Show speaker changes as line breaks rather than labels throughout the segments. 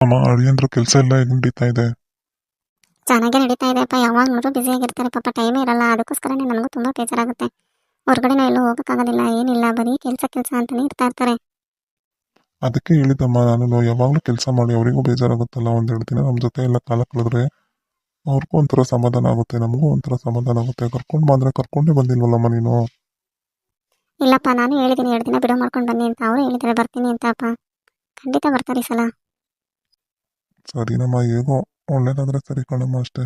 ಅಮ್ಮ ಅಳಿಯಂದ್ರ ಕೆಲಸ ಎಲ್ಲ ಹೆಂಗ್ ನಡೀತಾ ಇದೆ.
ಚೆನ್ನಾಗೇ ನಡೀತಾ ಇದೆ ಅಪ್ಪ. ಯಾವಾಗ ನೋಡಿದ್ರು ಬ್ಯುಸಿ ಆಗಿರ್ತಾರೆ ಪಾಪ. ಟೈಮೇ ಇರಲ್ಲ. ಅದಕ್ಕೋಸ್ಕರನೇ ನನಗೂ ತುಂಬಾ ಬೇಜಾರಾಗುತ್ತೆ. ಹೊರಗಡೆನೂ ಎಲ್ಲೂ ಹೋಗೋಕ್ಕಾಗೋದಿಲ್ಲ. ಏನಿಲ್ಲ. ಬರೀ ಕೆಲಸ ಕೆಲಸ ಅಂತಾನೆ ಇರ್ತಾ ಇರ್ತಾರೆ.
ಅದಕ್ಕೆ ಹೇಳಿದಮ್ಮ ನಾನು ಯಾವಾಗಲೂ ಕೆಲಸ ಮಾಡಿ ಅವರಿಗೂ ಬೇಜಾರಾಗುತ್ತಲ್ಲ. ಒಂದೆರಡು ದಿನ ನಮ್ಮ ಜೊತೆ ಎಲ್ಲ ಕಾಲ ಕಳೆದ್ರೆ ಅವ್ರಿಗೂ ಒಂಥರ ಸಮಾಧಾನ ಆಗುತ್ತೆ. ನಮಗೂ ಒಂಥರ ಸಮಾಧಾನ ಆಗುತ್ತೆ. ಕರ್ಕೊಂಡು ಬಂದ್ರೆ ಕರ್ಕೊಂಡೇ ಬಂದಿಲ್ವಲ್ಲಮ್ಮ ನೀನು?
ಇಲ್ಲಪ್ಪ. ನಾನು ಹೇಳಿದ್ದೀನಿ ಎರಡು ದಿನ ಬಿಡೋ ಮಾಡ್ಕೊಂಡು ಬನ್ನಿ ಅಂತ. ಅವರು ಹೇಳಿದ್ರೆ. ಬರ್ತೀನಿ ಅಂತ ಅಪ್ಪ. ಖಂಡಿತ ಬರ್ತಾರೆ ಈ ಸಲ.
ಸರಿನಮ್ಮ ಹೇಗೋ ಒಳ್ಳೇದಾದ್ರೆ ಸರಿ ಕಣಮ್ಮ ಅಷ್ಟೇ.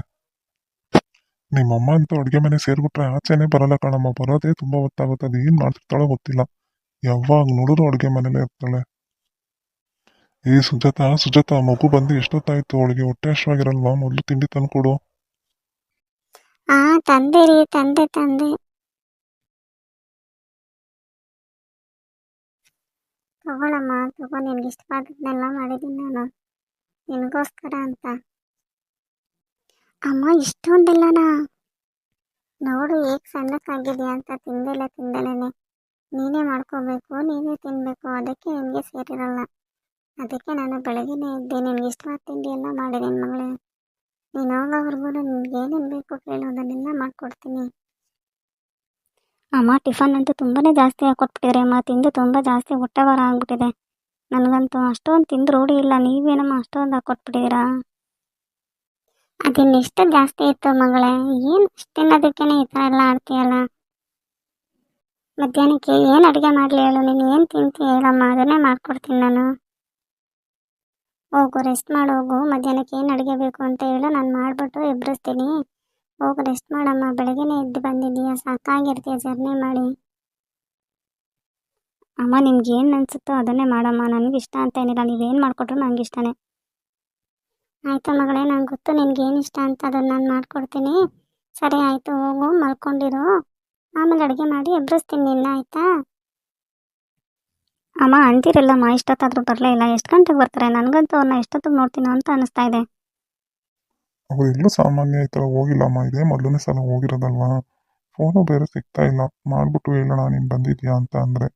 ನಿಮ್ಮಮ್ಮ ಅಂತೂ ಅಡುಗೆ ಮನೆ ಸೇರ್ಬಿಟ್ರೆ ಆಚೆನೇ ಬರಲ್ಲ ಕಣಮ್ಮ, ಬರೋದೇ ತುಂಬ ಹೊತ್ತಾಗುತ್ತೆ, ಅದು ಏನು ಮಾಡ್ತಿರ್ತಾಳೋ ಗೊತ್ತಿಲ್ಲ. ಯಾವಾಗ ನೋಡಿದ್ರು ಅಡುಗೆ ಮನೇಲೇ ಇರ್ತಾಳೆ. ಏ ಸುಜಾತ ಸುಜಾತ, ಮಗು ಬಂದು ಎಷ್ಟೊತ್ತಾಯ್ತು, ಅವಳಿಗೆ ಹೊಟ್ಟೆ ಹಶ್ವಾಗಿರಲ್ವಾ ಮೊದಲು ತಿಂಡಿ ತಂದ್ಕೊಡು.
ಆ, ತಂದೆ ತಂದೆ ತಂದೆ. ತಗೊಳಮ್ಮ, ತಗೋ, ನಿನ್ಗೆ ಇಷ್ಟವಾದದ್ದನ್ನೆಲ್ಲ ಮಾಡಿದ್ದೀನಿ ನಾನು. ನಿನಗೋಸ್ಕರ ಅಂತ. ಅಮ್ಮ, ಇಷ್ಟೊಂದೆಲ್ಲನಾ? ನೋಡು, ಹೇಗೆ ಸಣ್ಣಕ್ಕಾಗಿದೆಯಾ ಅಂತ ತಿಂದಿಲ್ಲ ತಿಂದಲೇನೆ ನೀನೇ ಮಾಡ್ಕೋಬೇಕು, ನೀನೇ ತಿನ್ನಬೇಕು ಅದಕ್ಕೆ ನಿನಗೆ ಸೇರಿರಲ್ಲ. ಅದಕ್ಕೆ ನಾನು ಬೆಳಗ್ಗೆನೇ ಇದ್ದೆ ನಿನಗೆ ಇಷ್ಟವಾದ ತಿಂಡಿ ಎಲ್ಲ ಮಾಡಿದ್ದೀನಿ ಮಗಳೇ. ನೀನು ಹೋಗೋವರೆಗೂ ನಿನ್ಗೆ ಏನೇನು ಬೇಕು ಕೇಳು ಅದನ್ನೆಲ್ಲ ಮಾಡಿಕೊಡ್ತೀನಿ. ಅಮ್ಮ, ಟಿಫನ್ ಅಂತೂ ತುಂಬಾ ಜಾಸ್ತಿ ಹಾಕೊಟ್ಬಿಟ್ಟಿದ್ರಿ ಅಮ್ಮ, ತಿಂದು ತುಂಬ ಜಾಸ್ತಿ ಹೊಟ್ಟೆ ಬರ ಆಗ್ಬಿಟ್ಟಿದೆ. ನನಗಂತೂ ಅಷ್ಟೊಂದು ತಿಂದು ರೂಢಿ ಇಲ್ಲ. ನೀವೇನಮ್ಮ ಅಷ್ಟೊಂದು ಹಾಕೊಟ್ಬಿಟ್ಟಿದ್ದೀರಾ ಅದಿನ್ನೆಷ್ಟು ಜಾಸ್ತಿ ಇತ್ತು ಮಗಳೇ. ಏನು ಅಷ್ಟು ತಿನ್ನೋದಕ್ಕೇನೆ ಈ ಥರ ಎಲ್ಲ ಆಡ್ತೀಯಲ್ಲ? ಮಧ್ಯಾಹ್ನಕ್ಕೆ ಏನು ಅಡುಗೆ ಮಾಡಲಿ ಹೇಳು. ನೀನು ಏನು ತಿಂತೀಯ ಹೇಳಮ್ಮ. ಅದನ್ನೇ ಮಾಡ್ಕೊಡ್ತೀನಿ ನಾನು. ಹೋಗು ರೆಸ್ಟ್ ಮಾಡು, ಹೋಗು. ಮಧ್ಯಾಹ್ನಕ್ಕೆ ಏನು ಅಡುಗೆ ಬೇಕು ಅಂತ ಹೇಳು. ನಾನು ಮಾಡಿಬಿಟ್ಟು ಎಬ್ಬರಿಸ್ತೀನಿ ಹೋಗು ರೆಸ್ಟ್ ಮಾಡಮ್ಮ. ಬೆಳಗ್ಗೆನೇ ಎದ್ದು ಬಂದಿದ್ದೀಯ? ಸಾಕಾಗಿರ್ತೀಯ. ಜರ್ನಿ ಮಾಡಿ. ಅಮ್ಮ, ನಿಮ್ಗೆ ಏನು ಅನಿಸುತ್ತೋ ಅದನ್ನೇ ಮಾಡಮ್ಮ. ನನಗೆ ಇಷ್ಟ ಅಂತ ಏನಿಲ್ಲ. ನೀವೇನು ಮಾಡಿಕೊಟ್ರು ನನಗೆ ಇಷ್ಟನೇ. ಆಯಿತು ಮಗಳೇ, ನಂಗೆ ಗೊತ್ತು ನಿನಗೇನು ಇಷ್ಟ ಅಂತ. ಅದನ್ನು ನಾನು ಮಾಡಿಕೊಡ್ತೀನಿ. ಸರಿ, ಆಯಿತು, ಹೋಗು, ಮಲ್ಕೊಂಡಿರು. ಆಮೇಲೆ ಅಡುಗೆ ಮಾಡಿ ಎಬ್ಬರಿಸ್ತೀನಿ ನಿನ್ನ, ಆಯಿತಾ? ಅಮ್ಮ, ಅಂತೀರಲ್ಲಮ್ಮ, ಇಷ್ಟೊತ್ತಾದರೂ ಬರಲೇ ಇಲ್ಲ. ಎಷ್ಟು ಗಂಟೆಗೆ ಬರ್ತಾರೆ? ನನಗಂತೂ ಅವ್ರನ್ನ ಎಷ್ಟೊತ್ತಿಗೆ ನೋಡ್ತೀನೋ ಅಂತ ಅನಿಸ್ತಾ ಇದೆ
ಅವ್ರು ಎಲ್ಲೂ ಸಾಮಾನ್ಯ ಈ ಥರ ಹೋಗಿಲ್ಲಮ್ಮ. ಇದೇ ಮೊದಲನೇ ಸಲ ಹೋಗಿರೋದಲ್ವಾ? ಫೋನು ಬೇರೆ ಸಿಗ್ತಾ ಇಲ್ಲ. ಮಾಡಿಬಿಟ್ಟು ಹೇಳೋಣ, ನೀನು ಬಂದಿದ್ಯಾ ಅಂತ ಅಂದರೆ.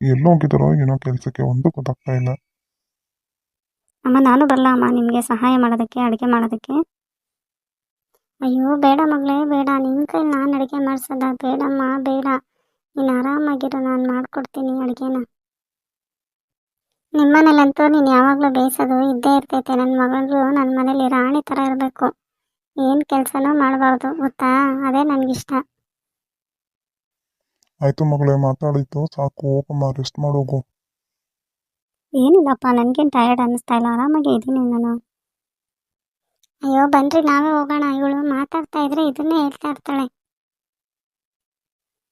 ಎಲ್ಲೋ ಹೋಗಿದ್ದಾರೋ ಏನೋ ಕೆಲಸಕ್ಕೆ ಒಂದು ಗೊತ್ತಾಗ್ತಾ ಇಲ್ಲ.
ಅಮ್ಮ, ನಾನು ಬರಲ್ಲ ಅಮ್ಮ. ನಿಮಗೆ ಸಹಾಯ ಮಾಡೋದಕ್ಕೆ, ಅಡುಗೆ ಮಾಡೋದಕ್ಕೆ. ಅಯ್ಯೋ, ಬೇಡ ಮಗಳೇ, ಬೇಡ. ನಿನ್ನ ಕೈಲಿ ನಾನು ಅಡುಗೆ ಮಾಡಿಸೋದ ಬೇಡಮ್ಮ, ಬೇಡ. ನೀನು ಆರಾಮಾಗಿರೋ, ನಾನು ಮಾಡಿಕೊಡ್ತೀನಿ ಅಡುಗೆನ. ನಿಮ್ಮನೇಲಂತೂ ನೀನು ಯಾವಾಗಲೂ ಬೇಯಿಸೋದು ಇದ್ದೇ ಇರ್ತೈತೆ. ನನ್ನ ಮಗಳು ನನ್ನ ಮನೇಲಿ ರಾಣಿ ಥರ ಇರಬೇಕು. ಏನು ಕೆಲಸನೂ ಮಾಡಬಾರ್ದು, ಗೊತ್ತಾ? ಅದೇ ನನಗಿಷ್ಟ.
ಆಯಿತು ಮಗಳೇ ಮಾತಾಡಿತ್ತು ಸಾಕು ಹೋಗಮ್ಮ ರೆಸ್ಟ್ ಮಾಡೋಗು
ಏನಿಲ್ಲಪ್ಪ ನನಗೇನು ಟಯರ್ಡ್ ಅನ್ನಿಸ್ತಾ ಇಲ್ಲ ಆರಾಮಾಗಿ ಇದ್ದೀನಿ ನಾನು. ಅಯ್ಯೋ ಬನ್ರಿ ನಾವೇ ಹೋಗೋಣ. ಇವಳು ಮಾತಾಡ್ತಾ ಇದ್ರೆ ಇದನ್ನೇ ಹೇಳ್ತಾ ಇರ್ತಾಳೆ.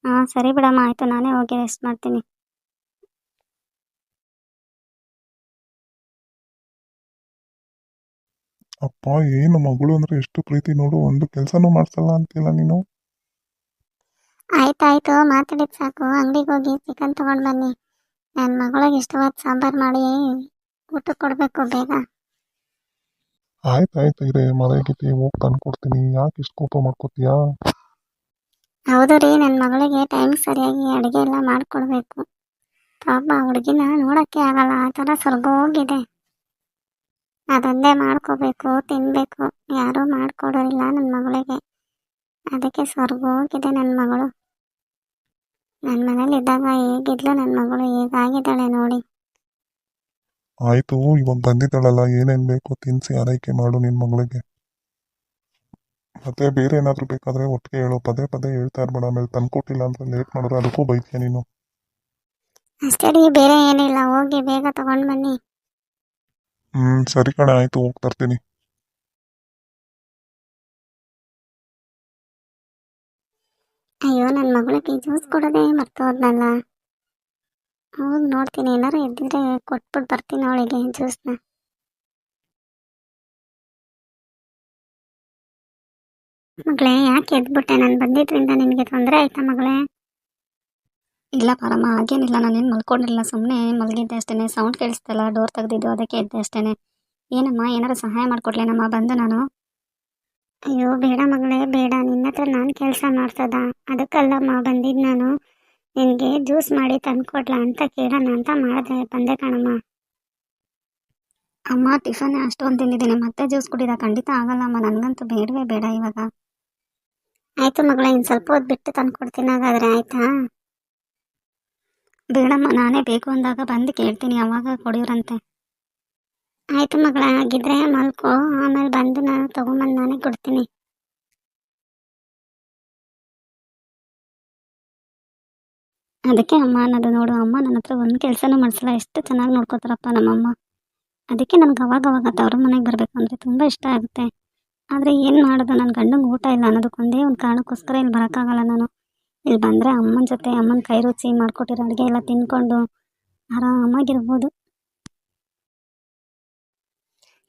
ಹಾಂ ಸರಿ ಬಿಡಮ್ಮ ಆಯಿತು ನಾನೇ ಹೋಗಿ ರೆಸ್ಟ್ ಮಾಡ್ತೀನಿ.
ಅಪ್ಪ ಏನು ಮಗಳು ಅಂದರೆ ಎಷ್ಟು ಪ್ರೀತಿ ನೋಡು ಒಂದು ಕೆಲಸನೂ ಮಾಡ್ಸಲ್ಲ ಅಂತಿಲ್ಲ ನೀನು?
ಆಯ್ತಾಯ್ತು ಮಾತಾಡಿದ್ ಸಾಕು. ಅಂಗಡಿಗೆ ಹೋಗಿ ಚಿಕನ್ ತಗೊಂಡ್ ಬನ್ನಿ. ನನ್ನ ಮಗಳಿಗೆ ಇಷ್ಟವಾದ ಸಾಂಬಾರ್ ಮಾಡಿ ಊಟ ಕೊಡಬೇಕು ಬೇಗ.
ಆಯ್ತಾಯ್ತು ಆಯ್ತು ಇರೇ ಮನೆಗಿದ್ದೆ ಹೋಗಿ ತಂದ್ಕೊಡ್ತೀನಿ. ಯಾಕೆ ಇಷ್ಟು ಕೋಪ ಮಾಡ್ಕೋತೀಯಾ?
ಹೌದು ರೀ ನನ್ನ ಮಗಳಿಗೆ ಟೈಮ್ ಸರಿಯಾಗಿ ಅಡುಗೆ ಎಲ್ಲ ಮಾಡಿಕೊಡ್ಬೇಕು. ಪಾಪ ಹುಡುಗಿನ ನೋಡೋಕ್ಕೆ ಆಗಲ್ಲ ಆ ಥರ ಸ್ವರ್ಗೋಗಿದೆ ಅದೊಂದೇ ಮಾಡ್ಕೋಬೇಕು ತಿನ್ನಬೇಕು ಯಾರೂ ಮಾಡಿಕೊಡೋರಿಲ್ಲ ನನ್ನ ಮಗಳಿಗೆ. ಅದಕ್ಕೆ ಸ್ವರ್ಗ ಹೋಗಿದೆ ನನ್ನ ಮಗಳು. ನನ್ನ ಮನೇಲಿ ಇದ್ದಾಗ ಹೇಗಿದ್ಲು? ನನ್ನ ಮಗಳು ಹೇಗಾಗಿದ್ದಾಳೆ ನೋಡಿ.
ಆಯಿತು ಇವಾಗ ಬಂದಿದ್ದಾಳಲ್ಲ ಏನೇನು ಬೇಕು ತಿನ್ನಿಸಿ ಆರೈಕೆ ಮಾಡು ನಿನ್ನ ಮಗಳಿಗೆ. ಮತ್ತೆ ಬೇರೆ ಏನಾದರೂ ಬೇಕಾದರೆ ಒಟ್ಟಿಗೆ ಹೇಳು. ಪದೇ ಪದೇ ಹೇಳ್ತಾ ಇರ್ಬೇಡ. ಆಮೇಲೆ ತಂದ್ಕೊಟ್ಟಿಲ್ಲ ಅಂತ ಲೇಟ್ ಮಾಡಿದ್ರೆ ಅದಕ್ಕೂ ಬೈತೀಯ ನೀನು?
ಅಷ್ಟೇ ರೀ ಬೇರೆ ಏನಿಲ್ಲ. ಹೋಗಿ ಬೇಗ ತಗೊಂಡು ಬನ್ನಿ.
ಹ್ಞೂ ಸರಿ ಕಣೆ. ಆಯಿತು ಹೋಗ್ತಾ ತರ್ತೀನಿ.
ಅಯ್ಯೋ ನನ್ನ ಮಗಳಿಗೆ ಜ್ಯೂಸ್ ಕೊಡೋದೇ ಮರ್ತೋದ್ನಲ್ಲ. ಹೌದು ನೋಡ್ತೀನಿ, ಏನಾರು ಇದ್ದಿದ್ರೆ ಕೊಟ್ಬಿಟ್ಟು ಬರ್ತೀನಿ ಅವಳಿಗೆ ಜ್ಯೂಸ್ನ. ಮಗಳೇ, ಯಾಕೆ ಎದ್ಬಿಟ್ಟೆ? ನಾನು ಬಂದಿದ್ರಿಂದ ನಿನಗೆ ತೊಂದರೆ ಆಯ್ತಾ ಮಗಳೇ? ಇಲ್ಲ ಪಾರಮ್ಮ ಹಾಗೇನಿಲ್ಲ ನಾನೇನು ಮಲ್ಕೊಂಡಿಲ್ಲ ಸುಮ್ಮನೆ ಮಲಗಿದ್ದೆ ಅಷ್ಟೇ ಸೌಂಡ್ ಕೇಳಿಸ್ತಲ್ಲ ಡೋರ್ ತೆಗೆದಿದ್ದು ಅದಕ್ಕೆ ಎದ್ದೆ ಅಷ್ಟೇ ಏನಮ್ಮ, ಏನಾರು ಸಹಾಯ ಮಾಡಿಕೊಡ್ಲೇನಮ್ಮ? ಬಂದು ನಾನು. ಅಯ್ಯೋ, ಬೇಡ ಮಗಳೇ, ಬೇಡ. ನಿನ್ನ ಹತ್ರ ನಾನು ಕೆಲಸ ಅದಕ್ಕಲ್ಲ ಅದಕ್ಕಲ್ಲಮ್ಮ ಬಂದಿದ್ದು ನಾನು. ನಿನಗೆ ಜ್ಯೂಸ್ ಮಾಡಿ ತಂದ್ಕೊಡ್ಲಾ ಅಂತ ಕೇಳೋಣ ಅಂತ ಮಾಡಿದೆ. ಬಂದೆ ಕಣಮ್ಮ. ಅಮ್ಮ, ಟಿಫನ್ ಅಷ್ಟೊಂದು ತಿಂದಿದ್ದೀನಿ. ಮತ್ತೆ ಜ್ಯೂಸ್ ಕುಡಿದ. ಖಂಡಿತ ಆಗಲ್ಲಮ್ಮ. ನನಗಂತೂ ಬೇಡವೇ ಬೇಡ ಇವಾಗ. ಆಯ್ತು ಮಗಳ ಇನ್ನು ಸ್ವಲ್ಪ ಹೊತ್ತು ಬಿಟ್ಟು ತಂದು ಕೊಡ್ತೀನಿ ಹಾಗಾದ್ರೆ. ಆಯ್ತಾ? ಬೇಡಮ್ಮ, ನಾನೇ ಬೇಕು ಅಂದಾಗ ಬಂದು ಕೇಳ್ತೀನಿ. ಅವಾಗ ಕೊಡಿವ್ರಂತೆ. ಆಯ್ತು ಮಗಳ, ಹಾಗಿದ್ರೆ ಮಲ್ಕೋ. ಆಮೇಲೆ ಬಂದು ನಾನು ತಗೊಂಬಂದು ನಾನೇ ಕೊಡ್ತೀನಿ. ಅದಕ್ಕೆ ಅಮ್ಮ ಅನ್ನೋದು ನೋಡು, ಅಮ್ಮ ನನ್ನ ಹತ್ರ ಒಂದು ಕೆಲಸನೂ ಮಾಡಿಸಲ್ಲ. ಎಷ್ಟು ಚೆನ್ನಾಗಿ ನೋಡ್ಕೋತಾರಪ್ಪ ನಮ್ಮಮ್ಮ. ಅದಕ್ಕೆ ನನಗೆ ಅವಾಗ ಅವಾಗ ತವ್ರ ಮನೆಗೆ ಬರಬೇಕು ಅಂದರೆ ತುಂಬ ಇಷ್ಟ ಆಗುತ್ತೆ. ಆದರೆ ಏನು ಮಾಡೋದು? ನನ್ನ ಗಂಡಂಗೆ ಊಟ ಇಲ್ಲ ಅನ್ನೋದಕ್ಕೊಂದೇ ಒಂದು ಕಾರಣಕ್ಕೋಸ್ಕರ ಇಲ್ಲಿ ಬರೋಕ್ಕಾಗಲ್ಲ ನಾನು. ಇಲ್ಲಿ ಬಂದರೆ ಅಮ್ಮನ ಜೊತೆ ಅಮ್ಮನ ಕೈ ರುಚಿ ಮಾಡಿಕೊಟ್ಟಿರೋ ಅಡುಗೆ ಎಲ್ಲ ತಿನ್ಕೊಂಡು ಆರಾಮಾಗಿರ್ಬೋದು.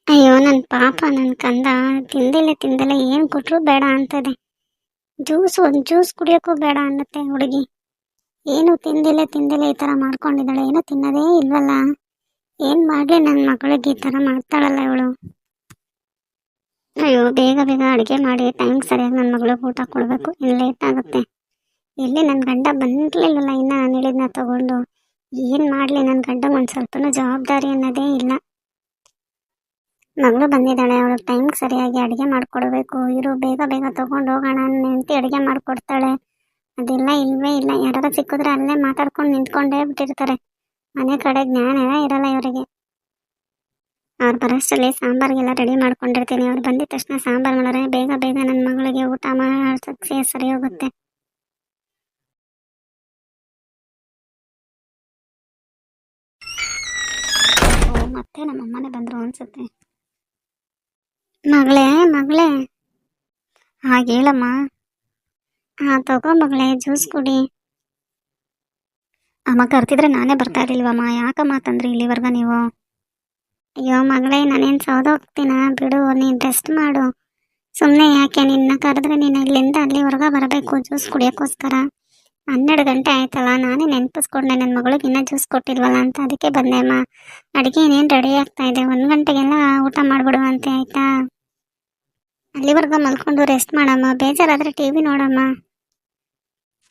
ಅಯ್ಯೋ ನನ್ನ ಪಾಪ ನನ್ನ ಕಂದ. ತಿಂದಿಲ್ಲ ತಿಂದಿಲ್ಲ, ಏನು ಕೊಟ್ಟರು ಬೇಡ ಅಂತದೆ. ಜ್ಯೂಸ್ ಒಂದು ಜ್ಯೂಸ್ ಕುಡಿಯೋಕ್ಕೂ ಬೇಡ ಅನ್ನತ್ತೆ ಹುಡುಗಿ. ಏನು ತಿಂದಿಲ್ಲ ತಿಂದಿಲ್ಲ, ಈ ಥರ ಮಾಡ್ಕೊಂಡಿದ್ದಾಳೆ. ಏನೋ ತಿನ್ನೋದೇ ಇಲ್ವಲ್ಲ? ಏನು ಮಾಡಲಿ ನನ್ನ ಮಗಳಿಗೆ ಈ ಥರ ಮಾಡ್ತಾಳಲ್ಲ ಇವಳು? ಅಯ್ಯೋ, ಬೇಗ ಬೇಗ ಅಡುಗೆ ಮಾಡಿ. ಟೈಮ್ ಸರಿಯಾಗಿ ನನ್ನ ಮಗಳಿಗೆ ಊಟ ಕೊಡಬೇಕು. ಇನ್ನು ಲೇಟ್ ಆಗುತ್ತೆ. ಇಲ್ಲಿ ನನ್ನ ಗಂಡ ಇನ್ನು? ನಾನು ಹೇಳಿದ್ನ ತಗೊಂಡು. ಏನು ಮಾಡಲಿ ನನ್ನ ಗಂಡ ಒಂದು ಸ್ವಲ್ಪನೂ ಜವಾಬ್ದಾರಿ ಅನ್ನೋದೇ ಇಲ್ಲ. ಮಗಳು ಬಂದಿದ್ದಾಳೆ, ಅವಳು ಟೈಮ್ ಸರಿಯಾಗಿ ಅಡುಗೆ ಮಾಡಿಕೊಡ್ಬೇಕು. ಇರು, ಬೇಗ ಬೇಗ ತೊಗೊಂಡು ಹೋಗೋಣ ನೆಂಟಿ ಅಡುಗೆ ಮಾಡಿಕೊಡ್ತಾಳೆ. ಅದೆಲ್ಲ, ಇಲ್ವೇ ಇಲ್ಲ. ಯಾರು ಸಿಕ್ಕಿದ್ರೆ ಅಲ್ಲೇ ಮಾತಾಡ್ಕೊಂಡು ನಿಂತ್ಕೊಂಡೇ ಬಿಟ್ಟಿರ್ತಾರೆ. ಮನೆ ಕಡೆ ಜ್ಞಾನ ಇರಲ್ಲ ಇವರಿಗೆ. ಅವ್ರು ಬರೋಷ್ಟರಲ್ಲಿ ಸಾಂಬಾರಿಗೆಲ್ಲ ರೆಡಿ ಮಾಡ್ಕೊಂಡಿರ್ತೀನಿ. ಅವ್ರು ಬಂದಿದ ತಕ್ಷಣ ಸಾಂಬಾರು ಮಾಡಿದ್ರೆ ಬೇಗ ಬೇಗ ನನ್ನ ಮಗಳಿಗೆ ಊಟ ಮಾಡೋದಕ್ಕೆ ಸರಿ ಹೋಗುತ್ತೆ. ಓ, ಮತ್ತೆ ನಮ್ಮ ಅಮ್ಮನೇ ಬಂದರು ಅನ್ಸುತ್ತೆ. ಮಗಳೇ ಮಗಳೇ. ಹಾಗೆ ಹೇಳಮ್ಮ. ಹಾಂ, ತಗೋ ಮಗಳೇ, ಜ್ಯೂಸ್ ಕುಡಿ. ಅಮ್ಮ ಕರ್ತಿದ್ರೆ ನಾನೇ ಬರ್ತಾ ಇರಲಿಲ್ವಮ್ಮ? ಯಾಕಮ್ಮ ತಂದ್ರಿ ಇಲ್ಲಿವರೆಗ ನೀವು? ಅಯ್ಯೋ ಮಗಳೇ, ನಾನೇನು ಸೌದೋಗ್ತೀನ? ಬಿಡು, ನೀನು ರೆಸ್ಟ್ ಮಾಡು. ಸುಮ್ಮನೆ ಯಾಕೆ? ನಿನ್ನ ಕರೆದ್ರೆ ನೀನು ಇಲ್ಲಿಂದ ಅಲ್ಲಿವರ್ಗ ಬರಬೇಕು. ಜ್ಯೂಸ್ ಕುಡಿಯೋಕ್ಕೋಸ್ಕರ. ಹನ್ನೆರಡು ಗಂಟೆ ಆಯ್ತಲ್ಲ, ನಾನೇ ನೆನಪಿಸ್ಕೊಂಡೆ ನನ್ನ ಮಗಳಿಗೆ ಇನ್ನೂ ಜ್ಯೂಸ್ ಕೊಟ್ಟಿಲ್ವಲ್ಲ ಅಂತ, ಅದಕ್ಕೆ ಬಂದೆ ಅಮ್ಮ. ಅಡುಗೆ ಇನ್ನೇನು ರೆಡಿ ಆಗ್ತಾ ಇದೆ, ಒಂದು ಗಂಟೆಗೆಲ್ಲ ಊಟ ಮಾಡಿಬಿಡುವಂತೆ ಆಯಿತಾ? ಅಲ್ಲಿವರೆಗೂ ಮಲ್ಕೊಂಡು ರೆಸ್ಟ್ ಮಾಡಮ್ಮ, ಬೇಜಾರಾದರೆ ಟಿ ವಿ ನೋಡಮ್ಮ.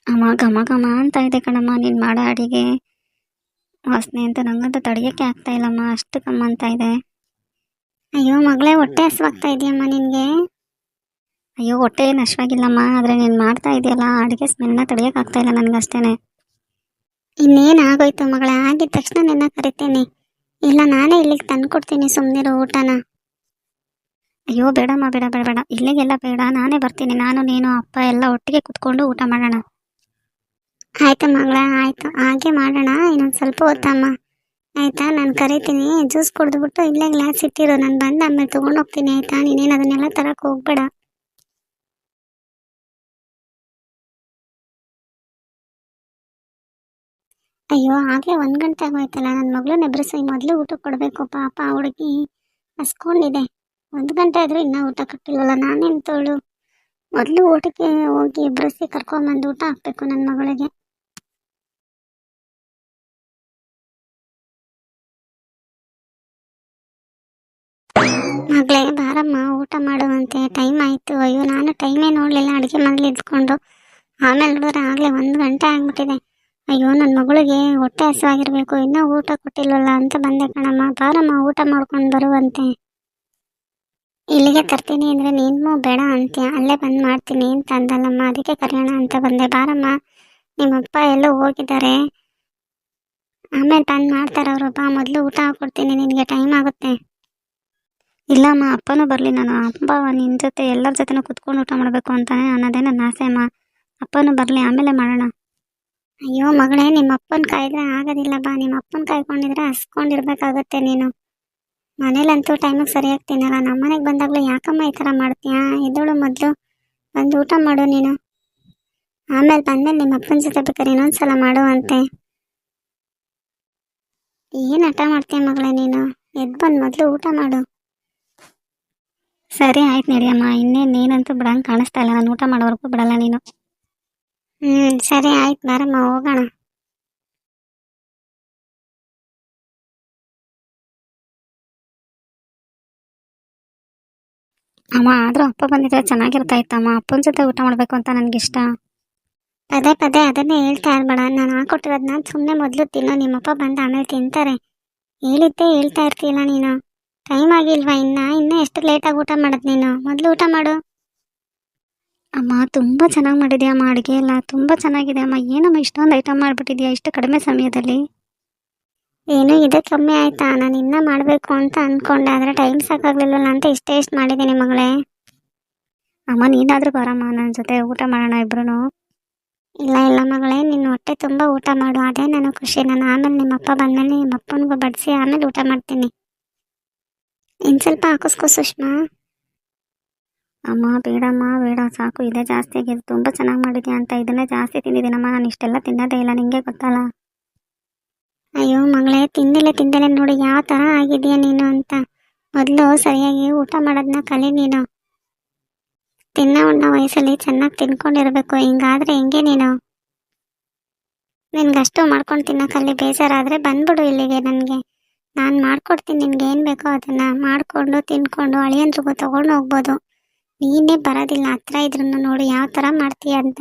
ಅಮ್ಮ, ಘಮ ಘಮ ಅಂತ ಇದೆ ಕಣಮ್ಮ, ನೀನು ಮಾಡೋ ಅಡುಗೆ. ವಾಸನೆ ಅಂತ ನಂಗಂತೂ ತಡೆಯೋಕ್ಕೆ ಆಗ್ತಾ ಇಲ್ಲಮ್ಮ ಅಷ್ಟು ಕಮ್ಮ ಅಂತ ಇದೆ. ಅಯ್ಯೋ, ಮಗಳೇ, ಹೊಟ್ಟೆ ಹಸುವಾಗ್ತಾ ಇದೆಯಮ್ಮ ನಿನಗೆ? ಅಯ್ಯೋ, ಹೊಟ್ಟೆ ಏನು ಹಶ್ವಾಗಿಲ್ಲಮ್ಮ ಆದರೆ ನೀನು ಮಾಡ್ತಾ ಇದೆಯಲ್ಲ, ಅಡುಗೆ ಸ್ಮೆಲ್ನ ತಡೆಯೋಕ್ಕಾಗ್ತಾ ಇಲ್ಲ ನನಗಷ್ಟೇ ಇನ್ನೇನು ಆಗೋಯ್ತು ಮಗಳೇ? ಆಗಿದ ತಕ್ಷಣ ನಿನ್ನ ಕರಿತೀನಿ. ಇಲ್ಲ, ನಾನೇ ಇಲ್ಲಿಗೆ ತಂದು ಕೊಡ್ತೀನಿ ಸುಮ್ಮನಿರೋ ಊಟನ. ಅಯ್ಯೋ, ಬೇಡಮ್ಮ, ಬೇಡ ಬೇಡ ಬೇಡ. ಇಲ್ಲಿಗೆಲ್ಲ ಬೇಡ. ನಾನೇ ಬರ್ತೀನಿ. ನಾನು, ನೀನು, ಅಪ್ಪ ಎಲ್ಲ ಒಟ್ಟಿಗೆ ಕುತ್ಕೊಂಡು ಊಟ ಮಾಡೋಣ. ಆಯ್ತು ಮಗಳ, ಆಯಿತು. ಹಾಗೆ ಮಾಡೋಣ. ಇನ್ನೊಂದು ಸ್ವಲ್ಪ ಹೊತ್ತಮ್ಮ. ಆಯ್ತಾ? ನಾನು ಕರಿತೀನಿ. ಜ್ಯೂಸ್ ಕುಡಿದ್ಬಿಟ್ಟು ಇಲ್ಲೇ ಗ್ಲಾಸ್ ಇಟ್ಟಿರು. ನಾನು ಬಂದು ಆಮೇಲೆ ತೊಗೊಂಡು ಹೋಗ್ತೀನಿ. ಆಯ್ತಾ? ನೀನೇನು ಅದನ್ನೆಲ್ಲ ತರಕ್ಕೆ ಹೋಗ್ಬೇಡ. ಅಯ್ಯೋ, ಆಗಲೇ ಒಂದು ಗಂಟೆ ಆಗೋಯ್ತಲ್ಲ ನನ್ನ ಮಗಳು ನೆಬ್ರಸಿ ಮೊದಲು ಊಟ ಕೊಡಬೇಕು, ಪಾಪ ಹುಡುಗಿ ಹಸ್ಕೊಂಡಿದೆ. ಒಂದು ಗಂಟೆ ಆದರೂ ಇನ್ನೂ ಊಟ ಕಟ್ಟಿಲ್ಲಲ್ಲ, ನಾನೇನು ತೋಳು? ಮೊದಲು ಊಟಕ್ಕೆ ಹೋಗಿ ಎಬ್ರಿಸಿ ಕರ್ಕೊಂಬಂದು ಊಟ ಹಾಕ್ಬೇಕು ನನ್ನ ಮಗಳಿಗೆ. ಮಗಳೇ, ಬಾರಮ್ಮ, ಊಟ ಮಾಡುವಂತೆ, ಟೈಮ್ ಆಯಿತು. ಅಯ್ಯೋ, ನಾನು ಟೈಮೇ ನೋಡಲಿಲ್ಲ, ಅಡುಗೆ ಮನೇಲಿ ಇದ್ಕೊಂಡು. ಆಮೇಲೆ ನೋಡಿದ್ರೆ ಆಗಲೇ ಒಂದು ಗಂಟೆ ಆಗ್ಬಿಟ್ಟಿದೆ. ಅಯ್ಯೋ ನನ್ನ ಮಗಳಿಗೆ ಹೊಟ್ಟೆ ಹಸಿವಾಗಿರ್ಬೇಕು, ಇನ್ನೂ ಊಟ ಕೊಟ್ಟಿಲ್ವಲ್ಲ ಅಂತ ಬಂದೆ ಕಣಮ್ಮ. ಬಾರಮ್ಮ, ಊಟ ಮಾಡ್ಕೊಂಡು ಬರುವಂತೆ. ಇಲ್ಲಿಗೆ ತರ್ತೀನಿ ಅಂದರೆ ನೀನು ಬೇಡ ಅಂತೀಯ? ಅಲ್ಲೇ ಬಂದು ಮಾಡ್ತೀನಿ ಅಂತ ಅಂದಲ್ಲಮ್ಮ. ಅದಕ್ಕೆ ಕರೆಯೋಣ ಅಂತ ಬಂದೆ. ಬಾರಮ್ಮ, ನಿಮ್ಮಪ್ಪ ಎಲ್ಲೋ ಹೋಗಿದ್ದಾರೆ. ಆಮೇಲೆ ತಂದ್ ಮಾಡ್ತಾರೆ ಅವರು. ಬಾ, ಮೊದಲು ಊಟ ಹಾಕ್ಕೊಡ್ತೀನಿ ನಿನಗೆ ಟೈಮ್ ಆಗುತ್ತೆ. ಇಲ್ಲಮ್ಮ, ಅಪ್ಪನೂ ಬರಲಿ ನಾನು. ಅಪ್ಪ ನಿನ್ನ ಜೊತೆ ಎಲ್ಲರ ಜೊತೆನೂ ಕುತ್ಕೊಂಡು ಊಟ ಮಾಡಬೇಕು ಅಂತಾನೆ ಅನ್ನೋದೇ ನನ್ನ ಆಸೆ ಅಮ್ಮ. ಅಪ್ಪನೂ ಬರಲಿ, ಆಮೇಲೆ ಮಾಡೋಣ. ಅಯ್ಯೋ ಮಗಳೇ ನಿಮ್ಮ ಅಪ್ಪನ ಕಾಯ್ದ್ರೆ ಆಗೋದಿಲ್ಲ ಬಾ. ನಿಮ್ಮ ಅಪ್ಪನ ಕಾಯ್ಕೊಂಡಿದ್ರೆ ಹಸ್ಕೊಂಡಿರ್ಬೇಕಾಗತ್ತೆ ನೀನು. ಮನೇಲಂತೂ ಟೈಮಿಗೆ ಸರಿಯಾಗಿ ತಿನ್ನಲ್ಲ. ನಮ್ಮನೆಗೆ ಬಂದಾಗಲೂ ಯಾಕಮ್ಮ ಈ ಥರ ಮಾಡ್ತೀಯಾ? ಎದ್ದೋಳು ಮೊದಲು. ಬಂದು ಊಟ ಮಾಡು ನೀನು. ಆಮೇಲೆ ಬಂದಮೇಲೆ ನಿಮ್ಮ ಅಪ್ಪನ ಜೊತೆ ಬೇಕಾದ್ರೆ ಇನ್ನೊಂದ್ಸಲ ಮಾಡುವಂತೆ ಏನು ಹಠ ಮಾಡ್ತೀಯ ಮಗಳೇ ನೀನು? ಎದ್ದು ಬಂದು ಮೊದಲು ಊಟ ಮಾಡು. ಸರಿ, ಆಯ್ತು ನಡಿಯಮ್ಮ. ಇನ್ನೇನು, ನೀನಂತೂ ಬಿಡಂಗೆ ಕಾಣಿಸ್ತಾ ಇಲ್ಲ. ನಾನು ಊಟ ಮಾಡೋವರೆಗೂ ಬಿಡಲ್ಲ ನೀನು. ಹ್ಞೂ ಸರಿ ಆಯ್ತು, ಬಾರಮ್ಮ, ಹೋಗೋಣ. ಅಮ್ಮ, ಆದರೂ ಅಪ್ಪ ಬಂದಿದ್ರೆ ಚೆನ್ನಾಗಿರ್ತಾ ಇತ್ತಮ್ಮ. ಅಪ್ಪನ ಜೊತೆ ಊಟ ಮಾಡಬೇಕು ಅಂತ ನನಗಿಷ್ಟ. ಪದೇ ಪದೇ ಅದನ್ನೇ ಹೇಳ್ತಾ ಇರ್ಬೇಡ. ನಾನು ಹಾಕೊಟ್ಟಿರೋದನ್ನ ಸುಮ್ಮನೆ ಮೊದಲು ತಿನ್ನೋ. ನಿಮ್ಮಪ್ಪ ಬಂದು ಆಮೇಲೆ ತಿಂತಾರೆ. ಹೇಳಿದ್ದೇ ಹೇಳ್ತಾ ಇರ್ತೀಯಲ್ಲ ನೀನು. ಟೈಮ್ ಆಗಿಲ್ವಾ ಇನ್ನ? ಇನ್ನೂ ಎಷ್ಟು ಲೇಟಾಗಿ ಊಟ ಮಾಡೋದು ನೀನು? ಮೊದಲು ಊಟ ಮಾಡು. ಅಮ್ಮ ತುಂಬ ಚೆನ್ನಾಗಿ ಮಾಡಿದ್ಯಾ ಅಮ್ಮ ಅಡುಗೆ ಎಲ್ಲ? ತುಂಬ ಚೆನ್ನಾಗಿದೆ ಅಮ್ಮ. ಏನಮ್ಮ ಇಷ್ಟೊಂದು ಐಟಮ್ ಮಾಡಿಬಿಟ್ಟಿದ್ಯಾ? ಇಷ್ಟು ಕಡಿಮೆ ಸಮಯದಲ್ಲಿ? ಏನೋ ಇದೆ ಕಮ್ಮಿ ಆಯ್ತಾ? ನಾನು ಇನ್ನೂ ಮಾಡಬೇಕು ಅಂತ ಅಂದ್ಕೊಂಡೆ ಆದರೆ ಟೈಮ್ ಸಾಕಾಗ್ಲಿಲ್ಲಲ್ಲ ಅಂತ ಇಷ್ಟೇ ಇಷ್ಟು ಮಾಡಿದ್ದೀನಿ ಮಗಳೇ. ಅಮ್ಮ ನೀನಾದರೂ ಬರಮ್ಮ. ನನ್ನ ಜೊತೆ ಊಟ ಮಾಡೋಣ ಇಬ್ರು ಇಲ್ಲ ಇಲ್ಲ ಮಗಳೇ. ನಿನ್ನ ಹೊಟ್ಟೆ ತುಂಬ ಊಟ ಮಾಡು. ಅದೇ ನನಗೆ ಖುಷಿ. ನಾನು ಆಮೇಲೆ ನಿಮ್ಮಪ್ಪ ಬಂದಮೇಲೆ ನಿಮ್ಮಪ್ಪನಿಗೂ ಬಡಿಸಿ ಆಮೇಲೆ ಊಟ ಮಾಡ್ತೀನಿ. ಇನ್ನು ಸ್ವಲ್ಪ ಹಾಕಿಸ್ಕೋ ಸುಷ್ಮಾ. ಅಮ್ಮ, ಬೇಡಮ್ಮ, ಬೇಡ, ಸಾಕು, ಇದೆ ಜಾಸ್ತಿ ಆಗಿದೆ ತುಂಬ ಚೆನ್ನಾಗಿ ಮಾಡಿದ್ಯಾ ಅಂತ ಇದನ್ನೇ ಜಾಸ್ತಿ ತಿಂದಿದ್ದೀನಮ್ಮ, ನಾನು ಇಷ್ಟೆಲ್ಲ ತಿನ್ನೋದೇ ಇಲ್ಲ ನಿಮಗೆ ಗೊತ್ತಲ್ಲ? ಅಯ್ಯೋ ಮಗಳೇ, ತಿಂದಿಲ್ಲ ತಿಂದಿಲ್ಲ ನೋಡಿ, ಯಾವ ಥರ ಆಗಿದೆಯಾ ನೀನು ಅಂತ. ಮೊದಲು ಸರಿಯಾಗಿ ಊಟ ಮಾಡೋದನ್ನ ಕಲಿ ನೀನು. ತಿನ್ನ ಉಣ್ಣ, ವಯಸ್ಸಲ್ಲಿ ಚೆನ್ನಾಗಿ ತಿನ್ಕೊಂಡಿರ್ಬೇಕು, ಹಿಂಗಾದ್ರೆ ಹೆಂಗೆ ನೀನು? ನಿನ್ಗಷ್ಟು ಮಾಡ್ಕೊಂಡು ತಿನ್ನಕ್ಕಲ್ಲಿ ಬೇಜಾರಾದರೆ ಬಂದ್ಬಿಡು ಇಲ್ಲಿಗೆ ನನಗೆ. ನಾನು ಮಾಡ್ಕೊಡ್ತೀನಿ, ನಿನ್ಗೆ ಏನು ಬೇಕೋ ಅದನ್ನು ಮಾಡಿಕೊಂಡು, ತಿನ್ಕೊಂಡು, ಅಳಿಯಂದ್ರಿಗೂ ತೊಗೊಂಡು ಹೋಗ್ಬೋದು. ನೀನೇ ಬರೋದಿಲ್ಲ. ಹತ್ರ ಇದ್ರನ್ನ ನೋಡು. ಯಾವ ತರ ಮಾಡ್ತೀಯ ಅಂತ.